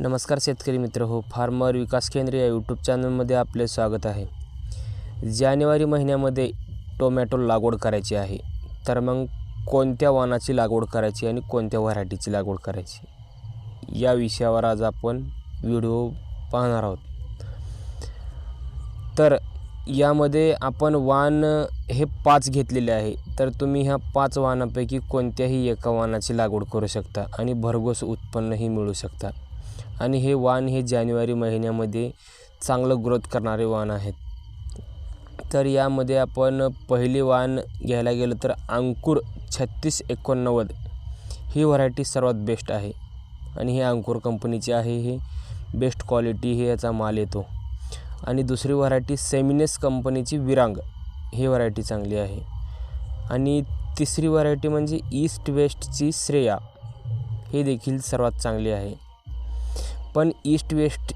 नमस्कार शेतकरी मित्र हो फार्मर विकास केंद्र या यूट्यूब चॅनलमध्ये आपले स्वागत आहे. जानेवारी महिन्यामध्ये टोमॅटो लागवड करायची आहे. तर मग कोणत्या वाणाची लागवड करायची आणि कोणत्या व्हरायटीची लागवड करायची? या विषयावर आज आपण व्हिडिओ पाहणार आहोत. तर यामध्ये आपण वाण हे पाच घेतलेले आहे. तर तुम्ही ह्या पाच वाणापैकी कोणत्याही एका वाणाची लागवड करू शकता आणि भरघोस उत्पन्नही मिळू शकता. आणि हे वाण हे जानेवारी महिन्यामध्ये चांगलं ग्रोथ करणारे वाण आहेत. तर यामध्ये आपण पहिले वाण घ्यायला गेलं तर अंकुर छत्तीस एकोणनव्वद. ही व्हरायटी सर्वात बेस्ट आहे. आणि हे अंकुर कंपनीची आहे. हे बेस्ट क्वालिटी हे याचा माल येतो. आणि दुसरी व्हरायटी सेमिनेस कंपनीची विरांग. ही व्हरायटी चांगली आहे. आणि तिसरी व्हरायटी म्हणजे ईस्ट वेस्टची श्रेया. हे देखील सर्वात चांगली आहे. पण ईस्ट वेस्ट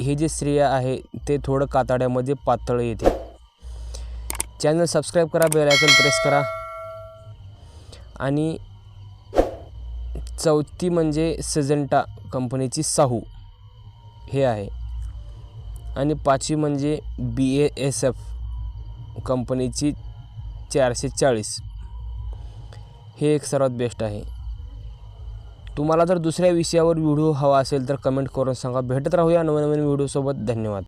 हे जे श्रेय आहे ते थोडं कातड्यामध्ये पातळ येते. चॅनल सबस्क्राईब करा बेल आयकन प्रेस करा. आणि चौथी म्हणजे सजंटा कंपनीची साहू. हे आहे. आणि पाचवी म्हणजे बी ए एस एफ कंपनीची चारशे चाळीस. हे एक सर्वात बेस्ट आहे. तुम्हाला जर दुसऱ्या विषयावर व्हिडिओ हवा असेल तर कमेंट करून सांगा. भेटत राहूया नवीन व्हिडिओसोबत. धन्यवाद.